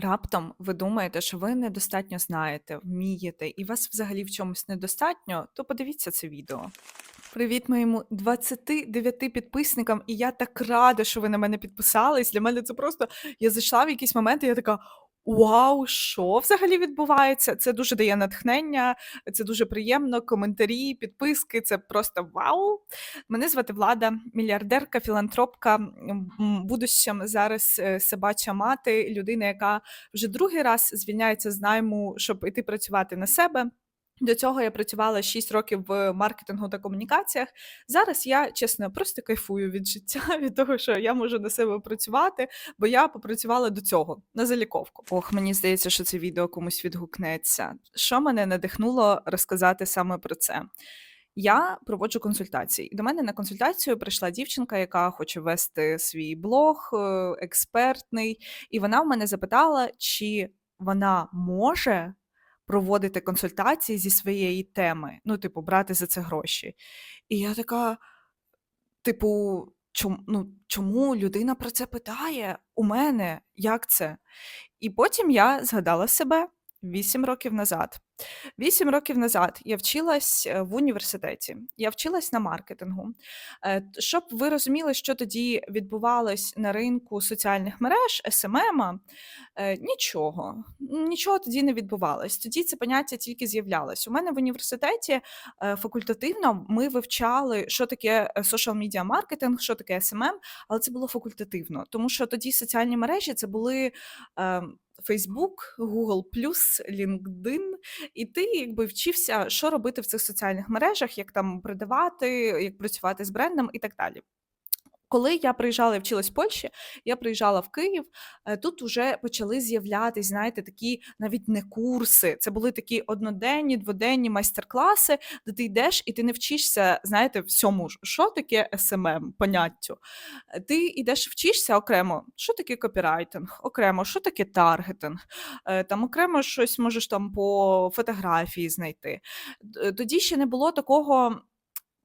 Раптом ви думаєте, що ви недостатньо знаєте, вмієте, і вас взагалі в чомусь недостатньо, то подивіться це відео. Привіт моєму 29 підписникам, і я так рада, що ви на мене підписались. Для мене це просто я зайшла в якийсь момент, і я така. Вау, що взагалі відбувається? Це дуже дає натхнення, це дуже приємно. Коментарі, підписки це просто вау. Мене звати Влада, мільярдерка, філантропка, будущим зараз е, собача мати, людина, яка вже другий раз звільняється з найму, щоб іти працювати на себе. До цього я працювала 6 років в маркетингу та комунікаціях. Зараз я чесно просто кайфую від життя, від того, що я можу на себе працювати, бо я попрацювала до цього на заліковку. Ох, мені здається, що це відео комусь відгукнеться. Що мене надихнуло розказати саме про це? Я проводжу консультації. До мене на консультацію прийшла дівчинка, яка хоче вести свій блог е, експертний, і вона в мене запитала, чи вона може проводити консультації зі своєї теми, ну, типу, брати за це гроші. І я така, типу, чому, ну, чому людина про це питає у мене? Як це? І потім я згадала себе 8 років назад. 8 років назад я вчилась е, в університеті. Я вчилась на маркетингу. Е, Щоб ви розуміли, що тоді відбувалось на ринку соціальних мереж, СММ, е, нічого. Нічого тоді не відбувалось. Тоді це поняття тільки з'являлось. У мене в університеті факультативно ми вивчали, що таке social media маркетинг, що таке SMM, але це було факультативно, тому що тоді соціальні мережі це були. Facebook, Google+, LinkedIn, і ти якби вчився, що робити в цих соціальних мережах, як там продавати, як працювати з брендом і так далі. Коли я приїжджала і вчилась в Польщі, я приїжджала в Київ, е, тут вже почали з'являтись, знаєте, такі навіть не курси. Це були такі одноденні, дводенні майстер-класи, де ти йдеш і ти не вчишся, знаєте, всьому, що таке SMM, поняттю. Е, Ти йдеш, вчишся окремо, що таке копірайтинг, окремо, що таке таргетинг, е, там окремо щось можеш там по фотографії знайти. Тоді ще не було такого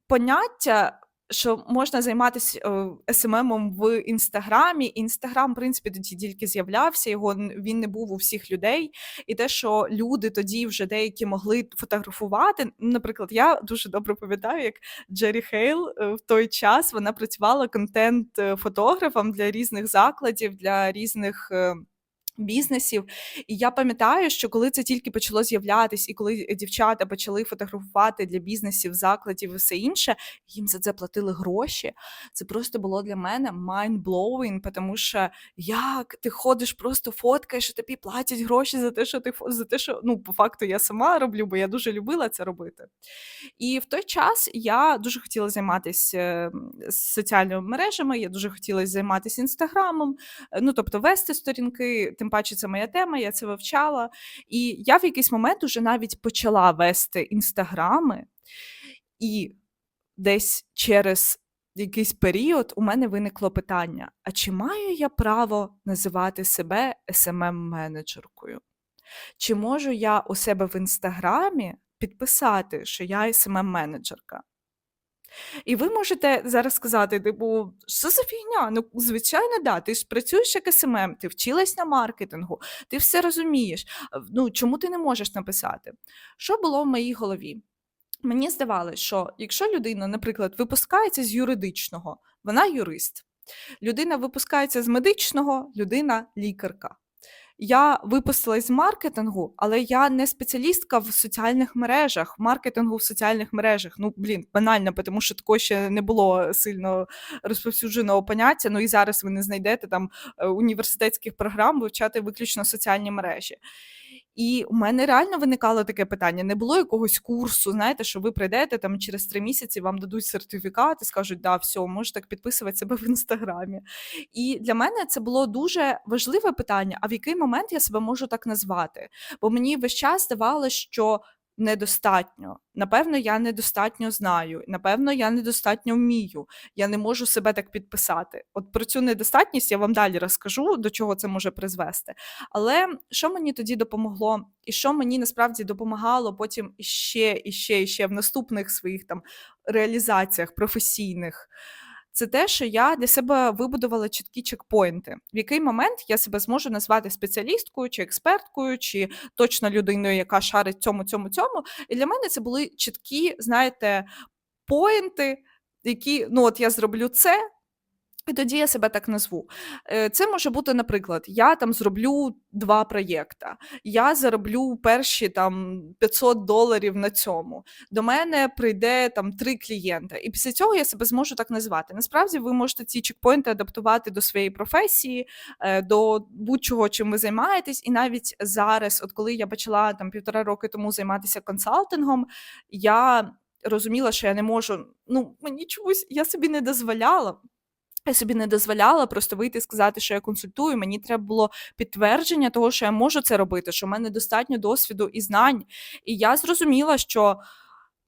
поняття, що можна займатися е, СММом в Інстаграмі. Інстаграм, в принципі, тоді тільки з'являвся, його він не був у всіх людей. І те, що люди тоді вже деякі могли фотографувати. Наприклад, я дуже добре пам'ятаю, як Джері Хейл е, в той час вона працювала контент-фотографом для різних закладів, для різних. Бізнесів, і я пам'ятаю, що коли це тільки почало з'являтись, і коли дівчата почали фотографувати для бізнесів, закладів і все інше, їм за це платили гроші. Це просто було для мене mind-blowing, тому що як ти ходиш, просто фоткаєш, і тобі платять гроші за те, що ти за те, що ну по факту я сама роблю, бо я дуже любила це робити. І в той час я дуже хотіла займатися е, соціальними мережами, я дуже хотіла займатися інстаграмом, ну тобто вести сторінки, тим паче це моя тема, я це вивчала. І я в якийсь момент уже навіть почала вести інстаграми, і десь через якийсь період у мене виникло питання: а чи маю я право називати себе SMM-менеджеркою? Чи можу я у себе в інстаграмі підписати, що я SMM-менеджерка? І ви можете зараз сказати, типу, що за фігня? Ну, звичайно, да. Ти ж працюєш як СММ, ти вчилась на маркетингу, ти все розумієш. Ну, чому ти не можеш написати? Що було в моїй голові? Мені здавалося, що якщо людина, наприклад, випускається з юридичного, вона юрист. Людина випускається з медичного, людина лікарка. Я випустилась з маркетингу, але я не спеціалістка в соціальних мережах, маркетингу в соціальних мережах. Ну, блін, банально, тому що такого ще не було сильно розповсюдженого поняття. Ну і зараз ви не знайдете там е, університетських програм вивчати виключно соціальні мережі. І у мене реально виникало таке питання. Не було якогось курсу, знаєте, що ви прийдете там через три місяці, вам дадуть сертифікат і скажуть, да, все, можеш так підписувати себе в інстаграмі. І для мене це було дуже важливе питання: а в який момент я себе можу так назвати? Бо мені весь час здавалося, що недостатньо. Напевно, я недостатньо знаю, напевно, я недостатньо вмію. Я не можу себе так підписати. От про цю недостатність я вам далі розкажу, до чого це може призвести. Але що мені тоді допомогло, і що мені насправді допомагало потім іще, іще, іще в наступних своїх там реалізаціях професійних, це те, що я для себе вибудувала чіткі чекпоінти. В який момент я себе зможу назвати спеціалісткою чи експерткою, чи точно людиною, яка шарить цьому, цьому, цьому. І для мене це були чіткі, знаєте, поінти, які ну от я зроблю це. І тоді я себе так назву. Е, Це може бути, наприклад, я там зроблю два проєкта, я зароблю перші там 500 доларів на цьому. До мене прийде там три клієнта, і після цього я себе зможу так назвати. Насправді ви можете ці чекпоінти адаптувати до своєї професії, е, до будь-чого, чим ви займаєтесь. І навіть зараз, от коли я почала там півтора роки тому займатися консалтингом, я розуміла, що я не можу. Ну мені чомусь я собі не дозволяла. Я собі не дозволяла просто вийти і сказати, що я консультую. Мені треба було підтвердження того, що я можу це робити, що в мене достатньо досвіду і знань. І я зрозуміла, що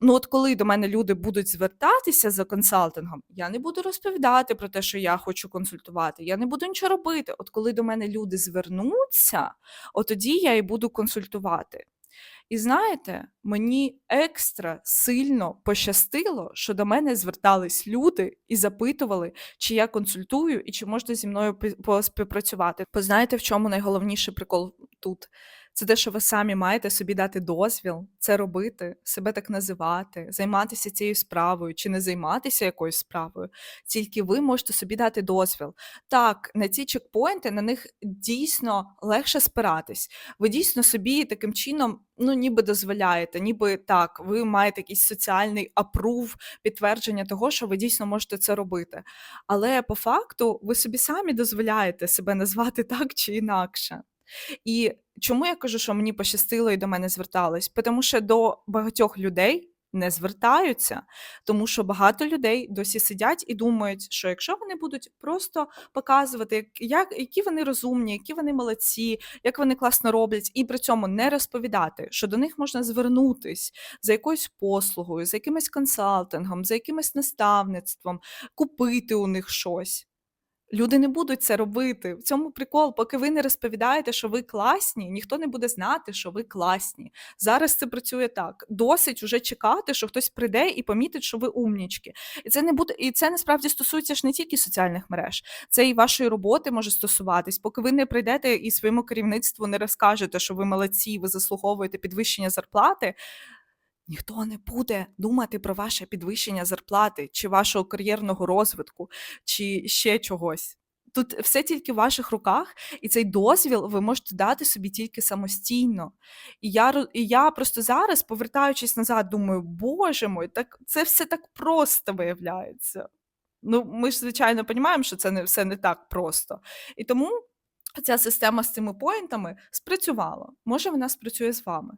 ну от коли до мене люди будуть звертатися за консалтингом, я не буду розповідати про те, що я хочу консультувати. Я не буду нічого робити. От коли до мене люди звернуться, от тоді я і буду консультувати. І знаєте, мені екстра сильно пощастило, що до мене звертались люди і запитували, чи я консультую і чи можна зі мною поспівпрацювати. Бо знаєте, в чому найголовніший прикол тут? Це те, що ви самі маєте собі дати дозвіл це робити, себе так називати, займатися цією справою чи не займатися якоюсь справою. Тільки ви можете собі дати дозвіл. Так, на ці чекпоінти на них дійсно легше спиратись. Ви дійсно собі таким чином, ну ніби дозволяєте, ніби так, ви маєте якийсь соціальний апрув, підтвердження того, що ви дійсно можете це робити. Але по факту ви собі самі дозволяєте себе назвати так чи інакше. І чому я кажу, що мені пощастило і до мене звертались? Тому що до багатьох людей не звертаються, тому що багато людей досі сидять і думають, що якщо вони будуть просто показувати, як, як, які вони розумні, які вони молодці, як вони класно роблять, і при цьому не розповідати, що до них можна звернутись за якоюсь послугою, за якимось консалтингом, за якимось наставництвом, купити у них щось. Люди не будуть це робити. В цьому прикол, поки ви не розповідаєте, що ви класні, ніхто не буде знати, що ви класні. Зараз це працює так. Досить уже чекати, що хтось прийде і помітить, що ви умнічки. І це не буде, і це насправді стосується ж не тільки соціальних мереж, це і вашої роботи може стосуватись. Поки ви не прийдете і своєму керівництву не розкажете, що ви молодці, ви заслуговуєте підвищення зарплати. Ніхто не буде думати про ваше підвищення зарплати, чи вашого кар'єрного розвитку, чи ще чогось. Тут все тільки в ваших руках, і цей дозвіл ви можете дати собі тільки самостійно. І я, і я просто зараз, повертаючись назад, думаю, боже мой, так це все так просто виявляється. Ну, ми ж, звичайно, розуміємо, що це не все не так просто. І тому ця система з цими поінтами спрацювала. Може, вона спрацює з вами.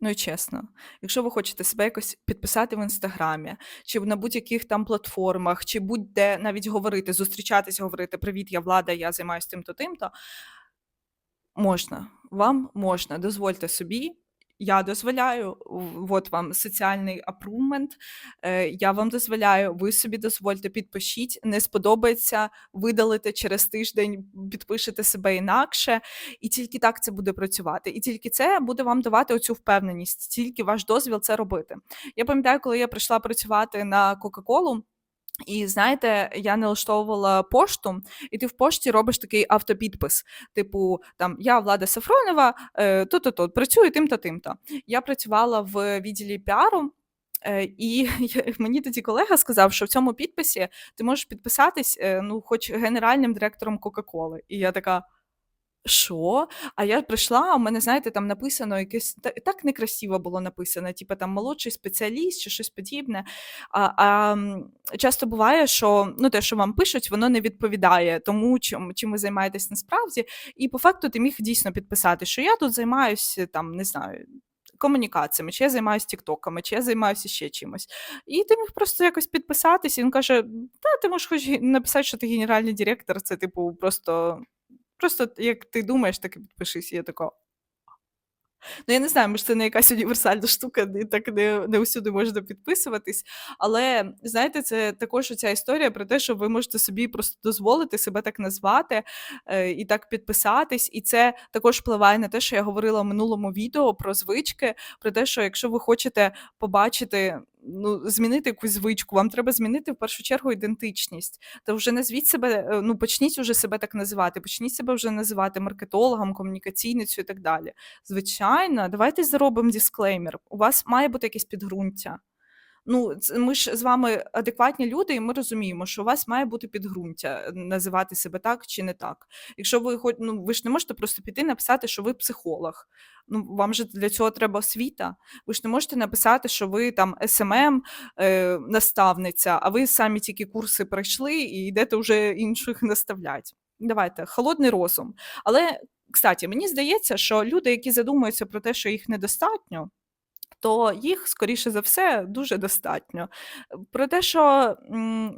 Ну і чесно, якщо ви хочете себе якось підписати в інстаграмі, чи на будь-яких там платформах, чи будь-де навіть говорити, зустрічатись, говорити Привіт, я влада, я займаюся тим-то, тим-то, можна, вам можна, дозвольте собі. Я дозволяю, от вам соціальний апрувмент, е, я вам дозволяю, ви собі дозвольте, підпишіть, не сподобається, видалите через тиждень, підпишете себе інакше, і тільки так це буде працювати. І тільки це буде вам давати оцю впевненість, тільки ваш дозвіл це робити. Я пам'ятаю, коли я прийшла працювати на Кока-Колу. І знаєте, я налаштовувала пошту, і ти в пошті робиш такий автопідпис. Типу, там я Влада Сафронова, е, то-то-то, працюю тим-то, тим-то. Я працювала в відділі піару. І мені тоді колега сказав, що в цьому підписі ти можеш підписатись, е, ну, хоч генеральним директором Кока-Коли. І я така. Що? А я прийшла, а у мене, знаєте, там написано якесь та- так некрасиво було написано, типу там молодший спеціаліст чи щось подібне. А, а часто буває, що ну, те, що вам пишуть, воно не відповідає тому, чим, чим ви займаєтесь насправді. І по факту ти міг дійсно підписати, що я тут займаюся там, не знаю. Комунікаціями, чи я займаюся тіктоками, чи я займаюся ще чимось. І ти міг просто якось підписатись, і він каже: Та, ти можеш хоч написати, що ти генеральний директор, це типу просто Просто як ти думаєш, так і підпишись. І я така. Ну, я не знаю, може, це не якась універсальна штука, і так не, не усюди можна підписуватись. Але знаєте, це також ця історія про те, що ви можете собі просто дозволити себе так назвати е, і так підписатись. І це також впливає на те, що я говорила в минулому відео про звички, про те, що якщо ви хочете побачити ну, змінити якусь звичку, вам треба змінити в першу чергу ідентичність. Та вже назвіть себе, е, ну почніть уже себе так називати, почніть себе вже називати маркетологом, комунікаційницею і так далі. Звичайно, давайте зробимо дисклеймер. У вас має бути якесь підґрунтя. Ну, ми ж з вами адекватні люди, і ми розуміємо, що у вас має бути підґрунтя е, називати себе так чи не так. Якщо ви хоч ну ви ж не можете просто піти написати, що ви психолог. Ну вам же для цього треба освіта. Ви ж не можете написати, що ви там СММ е, а ви самі тільки курси пройшли і йдете вже інших наставлять. Давайте, холодний розум. Але, кстати, мені здається, що люди, які задумуються про те, що їх недостатньо то їх, скоріше за все, дуже достатньо. Про те, що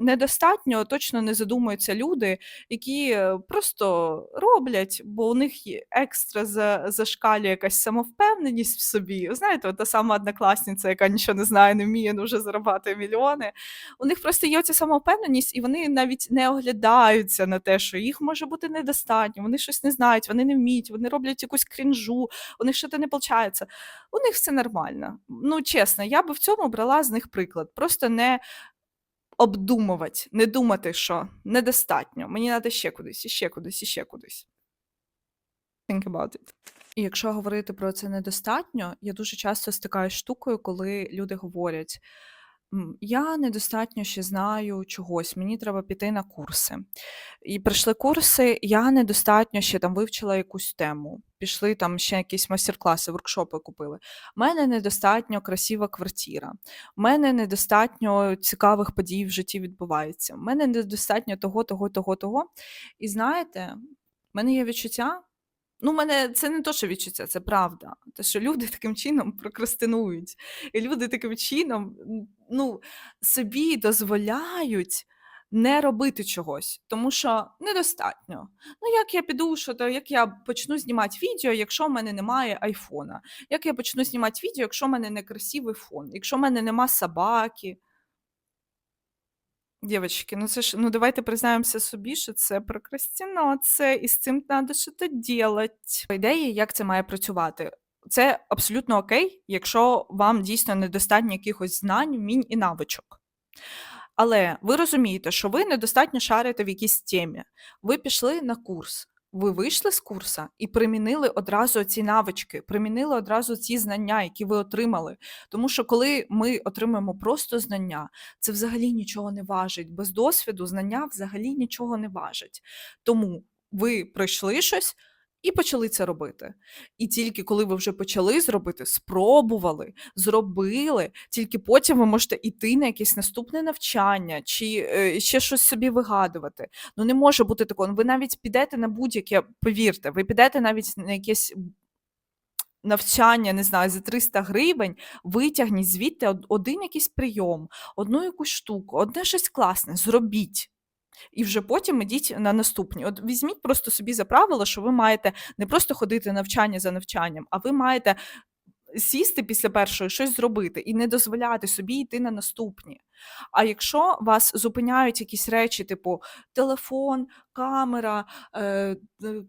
недостатньо, точно не задумуються люди, які е, просто роблять, бо у них екстра за, зашкалює якась самовпевненість в собі. Знаєте, та сама однокласниця, яка нічого не знає, не вміє, ну вже зарабатує мільйони. У них просто є оця самовпевненість, і вони навіть не оглядаються на те, що їх може бути недостатньо, вони щось не знають, вони не вміють, вони роблять якусь крінжу, у них щось не виходить. У них все нормально. Ну, чесно, я би в цьому брала з них приклад. Просто не обдумувати, не думати, що недостатньо. Мені треба ще кудись, ще кудись, ще кудись. Think about it. І якщо говорити про це недостатньо, я дуже часто стикаюсь штукою, коли люди говорять: «М, я недостатньо ще знаю чогось, мені треба піти на курси. І прийшли курси, я недостатньо ще там вивчила якусь тему. Пішли там ще якісь майстер-класи, воркшопи купили. У мене недостатньо красива квартира. У мене недостатньо цікавих подій в житті відбувається. У мене недостатньо того, того, того, того. І знаєте, в мене є відчуття. Ну, мене це не то, що відчуття, це правда. Те, що люди таким чином прокрастинують. І люди таким чином ну, собі дозволяють не робити чогось, тому що недостатньо. Ну, як я піду, що то як я почну знімати відео, якщо в мене немає айфона? Як я почну знімати відео, якщо в мене не красивий фон, якщо в мене нема собаки? Дівчатки, ну це ж ну давайте признаємося собі, що це прокрастинація, і з цим треба щось робити. По ідеї, як це має працювати? Це абсолютно окей, якщо вам дійсно недостатньо якихось знань, вмінь і навичок. Але ви розумієте, що ви недостатньо шарите в якійсь темі. Ви пішли на курс, ви вийшли з курсу і примінили одразу ці навички, примінили одразу ці знання, які ви отримали. Тому що коли ми отримуємо просто знання, це взагалі нічого не важить. Без досвіду знання взагалі нічого не важить. Тому ви пройшли щось. І почали це робити. І тільки коли ви вже почали зробити, спробували, зробили, тільки потім ви можете йти на якесь наступне навчання чи е, ще щось собі вигадувати. Ну не може бути такого. Ну, Ви навіть підете на будь-яке, повірте, ви підете навіть на якесь навчання, не знаю, за 300 гривень, витягніть звідти один якийсь прийом, одну якусь штуку, одне щось класне, зробіть. І вже потім ідіть на наступні. От візьміть просто собі за правило, що ви маєте не просто ходити навчання за навчанням, а ви маєте сісти після першої щось зробити і не дозволяти собі йти на наступні. А якщо вас зупиняють якісь речі, типу телефон, камера, е,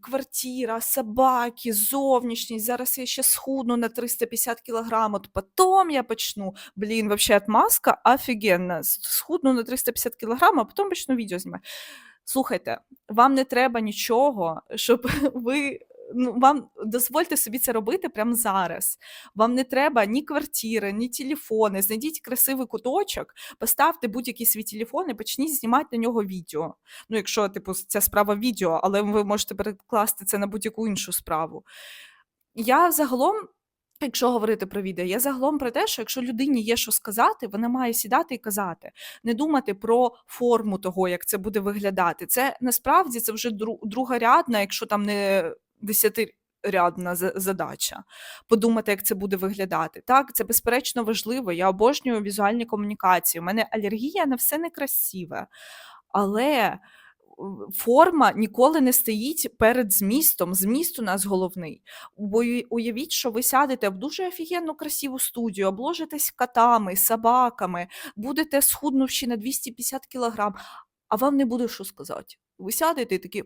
квартира, собаки, зовнішність, зараз я ще схудну на 350 кілограм, от потім я почну. Блін, вообще отмазка офігенна. Схудну на 350 кілограм, а потім почну відео знімати. Слухайте, вам не треба нічого, щоб ви. Ну, вам дозвольте собі це робити прямо зараз. Вам не треба ні квартири, ні телефони. Знайдіть красивий куточок, поставте будь-який свій телефон і почніть знімати на нього відео. Ну, якщо, типу, ця справа відео, але ви можете перекласти це на будь-яку іншу справу. Я загалом, якщо говорити про відео, я загалом про те, що якщо людині є що сказати, вона має сідати і казати, не думати про форму того, як це буде виглядати. Це насправді це вже дру- другорядна, якщо там не десятирядна задача. Подумати, як це буде виглядати. Так, це безперечно важливо. Я обожнюю візуальні комунікації. У мене алергія на все некрасиве. Але форма ніколи не стоїть перед змістом. Зміст у нас головний. Бо уявіть, що ви сядете в дуже офігенну красиву студію, обложитесь котами, собаками, будете схуднувши на 250 кілограм, а вам не буде що сказати. Ви сядете і такі,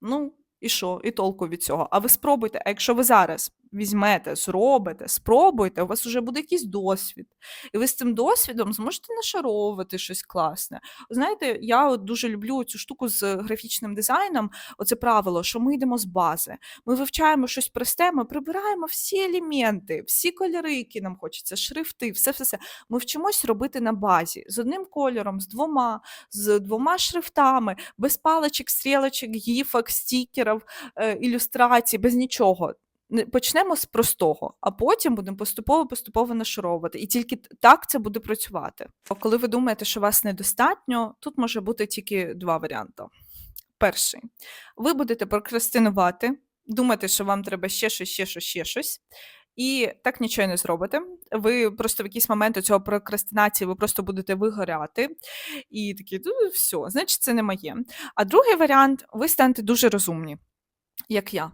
ну, і що, і толку від цього. А ви спробуйте, а якщо ви зараз візьмете, зробите, спробуйте, у вас вже буде якийсь досвід. І ви з цим досвідом зможете нашаровувати щось класне. Знаєте, я от дуже люблю цю штуку з графічним дизайном. Оце правило, що ми йдемо з бази. Ми вивчаємо щось просте, ми прибираємо всі елементи, всі кольори, які нам хочеться, шрифти, все, все, все. Ми вчимось робити на базі з одним кольором, з двома, з двома шрифтами, без паличок, стрілочок, гіфок, стікерів, е, ілюстрацій, без нічого. Не- Почнемо з простого, а потім будемо поступово-поступово нашаровувати. І тільки так це буде працювати. А Коли ви думаєте, що вас недостатньо, тут може бути тільки два варіанти. Перший, ви будете прокрастинувати, думати, що вам треба ще щось, ще щось, ще щось. І так нічого не зробите. Ви просто в якийсь момент у цього прокрастинації ви просто будете вигоряти і такі, ну все, значить, це не моє. А другий варіант, ви станете дуже розумні, як я.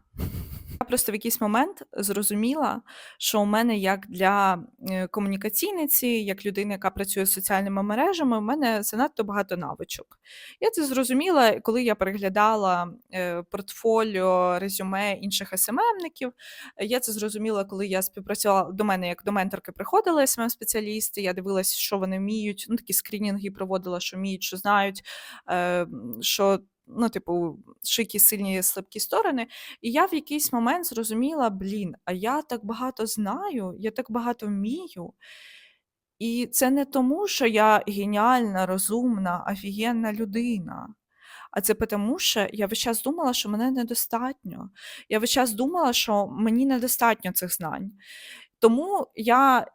Я просто в якийсь момент зрозуміла, що у мене як для е, комунікаційниці, як людини, яка працює з соціальними мережами, у мене занадто багато навичок. Я це зрозуміла, коли я переглядала е, портфоліо, резюме інших СММників. Я це зрозуміла, коли я співпрацювала до мене, як до менторки приходили СММ-спеціалісти. Я дивилася, що вони вміють. Ну, такі скринінги проводила, що вміють, що знають, е, що. Ну, типу, які сильні слабкі сторони. І я в якийсь момент зрозуміла: блін, а я так багато знаю, я так багато вмію. І це не тому, що я геніальна, розумна, офігенна людина. А це тому, що я весь час думала, що мене недостатньо. Я весь час думала, що мені недостатньо цих знань. Тому я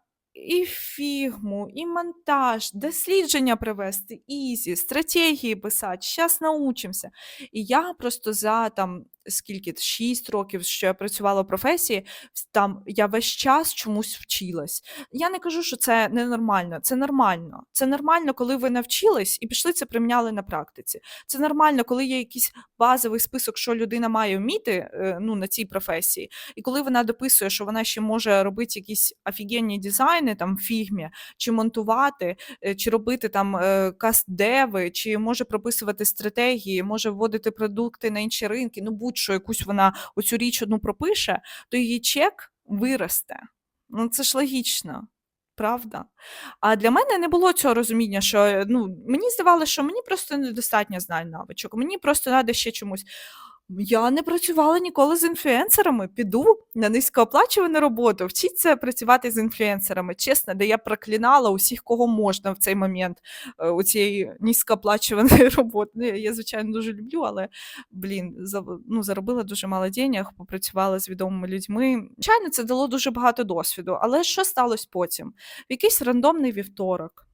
і фігму, і монтаж, дослідження привести, ізі, стратегії писати, зараз научимося. І я просто за там скільки 6 років, що я працювала в професії, там я весь час чомусь вчилась. Я не кажу, що це ненормально. Це нормально. Це нормально, коли ви навчились і пішли це приміняли на практиці. Це нормально, коли є якийсь базовий список, що людина має вміти е, ну, на цій професії. І коли вона дописує, що вона ще може робити якісь офігенні дизайни там в фігмі, чи монтувати, е, чи робити там е, каст-деви, чи може прописувати стратегії, може вводити продукти на інші ринки, ну будь-що якусь вона оцю річ одну пропише, то її чек виросте. Ну це ж логічно. Правда? А для мене не було цього розуміння, що ну, мені здавалося, що мені просто недостатньо знань навичок, мені просто треба ще чомусь. Я не працювала ніколи з інфлюенсерами. Піду на низькооплачувану роботу. Вчіться працювати з інфлюенсерами. Чесно, де я проклинала усіх, кого можна в цей момент е, у цієї низькооплачуваної роботи. Ну, я, звичайно, дуже люблю, але блін, ну, заробила дуже мало денег, попрацювала з відомими людьми. Звичайно, це дало дуже багато досвіду. Але що сталося потім? В якийсь рандомний вівторок.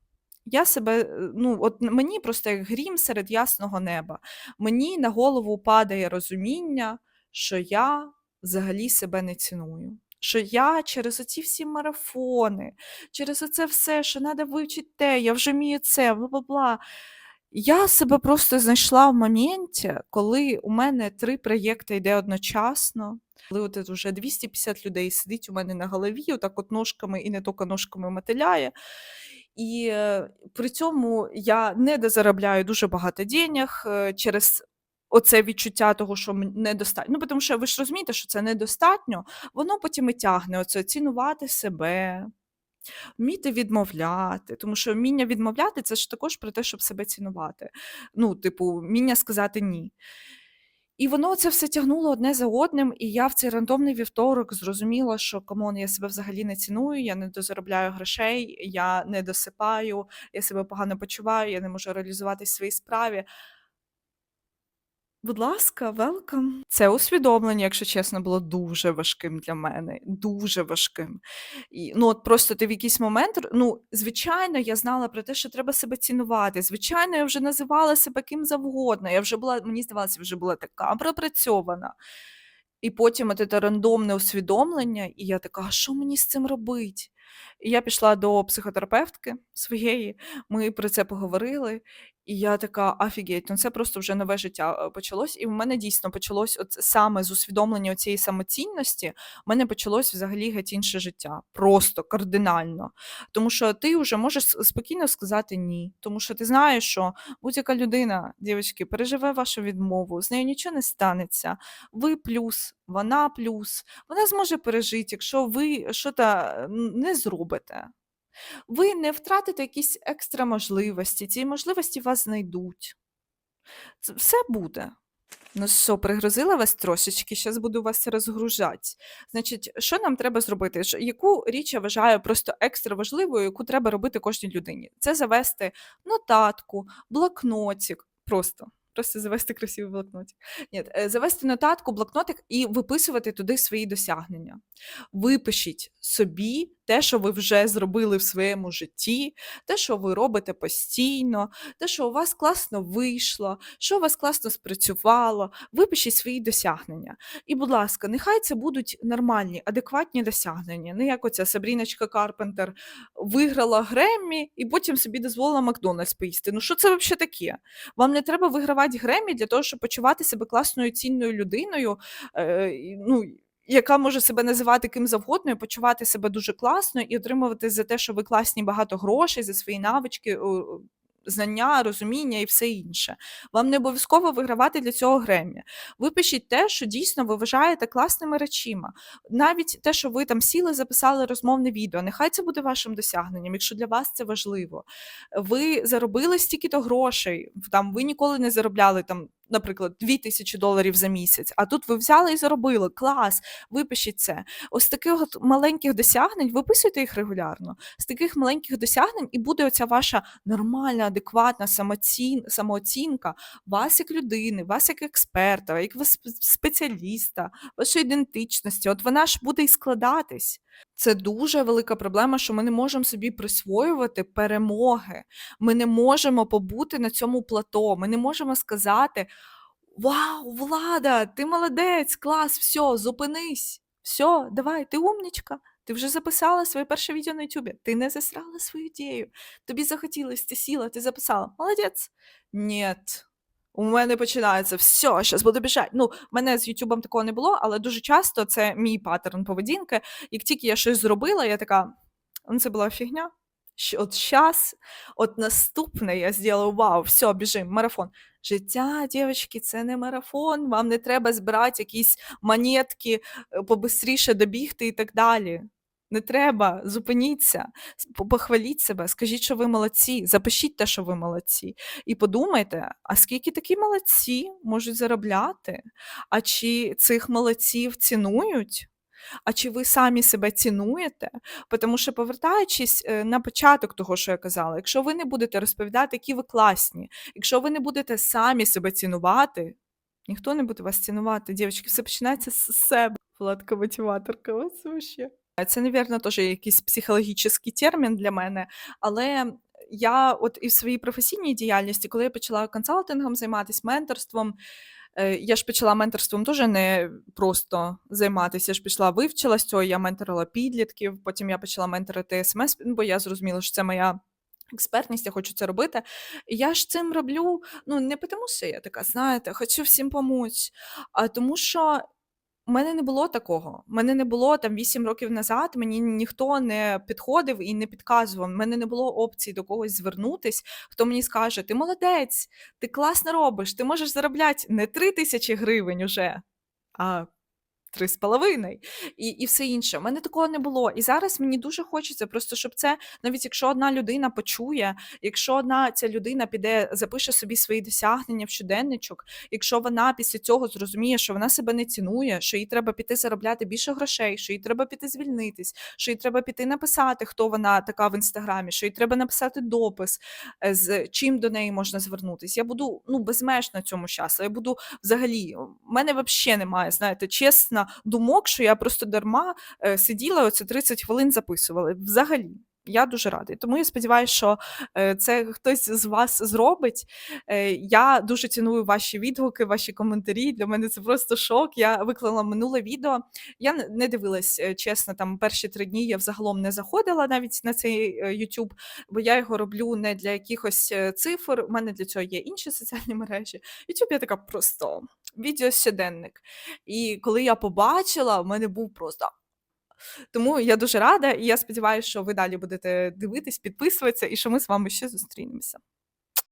Я себе, е, ну, от мені просто як грім серед ясного неба. Мені на голову падає розуміння, що я взагалі себе не ціную. Що я через оці всі марафони, через оце все, що треба вивчити те, я вже вмію це, бла-бла-бла. Я себе просто знайшла в моменті, коли у мене три проєкти йде одночасно. Коли от вже 250 людей сидить у мене на голові, отак от ножками і не тільки ножками мотиляє. І е, при цьому я не дозаробляю дуже багато денег е, через оце відчуття того, що недостатньо. Ну, тому що ви ж розумієте, що це недостатньо, воно потім і тягне оце цінувати себе, вміти відмовляти. Тому що вміння відмовляти це ж також про те, щоб себе цінувати. Ну, типу, вміння сказати ні. І воно це все тягнуло одне за одним, і я в цей рандомний вівторок зрозуміла, що камон, я себе взагалі не ціную, я не дозаробляю грошей, я не досипаю, я себе погано почуваю, я не можу реалізуватись в своїй справі. Будь ласка, велкам. Це усвідомлення, якщо чесно, було дуже важким для мене. Дуже важким. І, ну, от просто ти в якийсь момент, ну, звичайно, я знала про те, що треба себе цінувати. Звичайно, я вже називала себе ким завгодно. Я вже була, мені здавалося, вже була така пропрацьована. І потім от це рандомне усвідомлення, і я така, а що мені з цим робити? І я пішла до психотерапевтки своєї, ми про це поговорили. І я така: "Офігеть, ну це просто вже нове життя, е, почалось". І в мене дійсно почалось от саме з усвідомлення цієї самоцінності, в мене почалось взагалі геть інше життя. Просто кардинально. Тому що ти вже можеш спокійно сказати "ні". Тому що ти знаєш, що будь-яка людина, дівчатки, переживе вашу відмову, з нею нічого не станеться. Ви плюс, вона плюс. Вона зможе пережити, якщо ви е, не зробите. Ви не втратите якісь екстра можливості, ці можливості вас знайдуть. Це все буде. Ну що, пригрузила вас трошечки, зараз буду вас розгружати. Значить, що нам треба зробити? Яку річ я вважаю просто екстра важливою, яку треба робити кожній людині? Це завести нотатку, блокнотик. Просто. Просто завести красивий блокнотик. Ні, е, завести нотатку, блокнотик і виписувати туди свої досягнення. Випишіть собі те, що ви вже зробили в своєму житті, те, що ви робите постійно, те, що у вас класно вийшло, що у вас класно спрацювало. Випишіть свої досягнення. І, будь ласка, нехай це будуть нормальні, адекватні досягнення. Не як оця Сабріночка Карпентер виграла Греммі і потім собі дозволила Макдональдс поїсти. Ну що це взагалі таке? Вам не треба вигравати Греммі для того, щоб почувати себе класною цінною людиною. Е, ну, яка може себе називати ким завгодно, і почувати себе дуже класно, і отримувати за те, що ви класні багато грошей, за свої навички, знання, розуміння і все інше. Вам не обов'язково вигравати для цього Гремі. Ви пишіть те, що дійсно ви вважаєте класними речима. Навіть те, що ви там сіли, записали розмовне відео, нехай це буде вашим досягненням, якщо для вас це важливо. Ви заробили стільки-то грошей, там ви ніколи не заробляли там. Наприклад, 2000 доларів за місяць, а тут ви взяли і заробили. Клас, випишіть це. Ось таких от маленьких досягнень, виписуйте їх регулярно. З таких маленьких досягнень і буде оця ваша нормальна, адекватна самоцін, самооцінка вас як людини, вас як експерта, як спеціаліста, вашої ідентичності. От вона ж буде і складатись. Це дуже велика проблема, що ми не можемо собі присвоювати перемоги. Ми не можемо побути на цьому плато. Ми не можемо сказати: Вау, Влада, ти молодець, клас, все, зупинись. Все, давай, ти умнічка. Ти вже записала своє перше відео на Ютубі. Ти не засрала свою ідею. Тобі захотілося, ти сіла, ти записала. Молодець. Ні. У мене починається все, зараз буду біжати. Ну, мене з Ютубом такого не було, але дуже часто це мій паттерн поведінки. Як тільки я щось зробила, я така, ну це була фігня. От щас, от наступне я зробила, вау, все, біжим, марафон. Життя, дівчатки, це не марафон, вам не треба збирати якісь монетки, е, побистріше добігти і так далі. Не треба, зупиніться, похваліть себе, скажіть, що ви молодці, запишіть те, що ви молодці. І подумайте, а скільки такі молодці можуть заробляти? А чи цих молодців цінують? А чи ви самі себе цінуєте? Тому що, повертаючись е, на початок того, що я казала, якщо ви не будете розповідати, які ви класні, якщо ви не будете самі себе цінувати, ніхто не буде вас цінувати. Дівчатки, все починається з себе. Владка мотиваторка, ось вообще. Це, навірно, теж якийсь психологічний термін для мене, але я от і в своїй професійній діяльності, коли я почала консалтингом займатися, менторством, е, я ж почала менторством дуже не просто займатися. Я ж пішла, вивчилась цього, я менторила підлітків, потім я почала менторити СМС, бо я зрозуміла, що це моя. Експертність, я хочу це робити. Я ж цим роблю, ну не тому, що я така, знаєте, хочу всім помочь, а тому, що у мене не було такого. У мене не було там 8 років назад, мені ніхто не підходив і не підказував. У мене не було опції до когось звернутись, хто мені скаже: Ти молодець, ти класно робиш, ти можеш заробляти не 3 тисячі гривень уже, а Три з половиною і, і все інше. У мене такого не було. І зараз мені дуже хочеться, просто щоб це, навіть якщо одна людина почує, якщо одна ця людина піде, запише собі свої досягнення в щоденничок, якщо вона після цього зрозуміє, що вона себе не цінує, що їй треба піти заробляти більше грошей, що їй треба піти звільнитись, що їй треба піти написати, хто вона така в інстаграмі, що їй треба написати допис, е, з чим до неї можна звернутися. Я буду ну безмежно цьому щаслива. Я буду взагалі, в мене взагалі немає, знаєте, чесно, думок, що я просто дарма е, сиділа оце 30 хвилин записувала. Взагалі. Я дуже рада. Тому я сподіваюся, що, е, це хтось з вас зробить. Е, я дуже ціную ваші відгуки, ваші коментарі. Для мене це просто шок. Я виклала минуле відео. Я не дивилась, чесно, там перші 3 дні я взагалом не заходила навіть на цей, "Ютуб", бо я його роблю не для якихось, цифр. У мене для цього є інші соціальні мережі. "Ютуб" я така просто відеощоденник. І коли я побачила, в мене був просто тому я дуже рада, і я сподіваюся, що ви далі будете дивитись, підписуватися і що ми з вами ще зустрінемося.